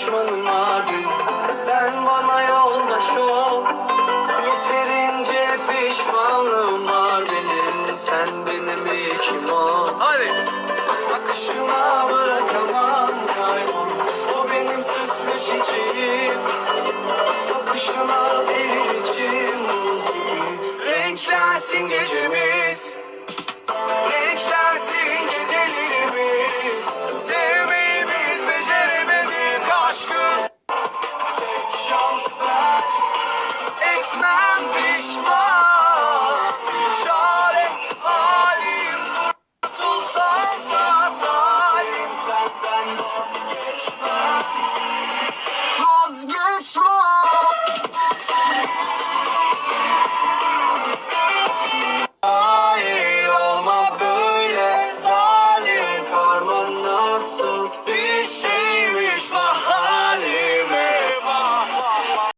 düşmanım adil Sen bana yoldaş ol. Yeterince pişmanlığım var benim Sen benim ilkim ol. Hadi. Akışına bırakamam kaybol O benim süslü çiçeğim. Bakışına bir içim buz gibi. Renklensin gecemiz. It's my wish more.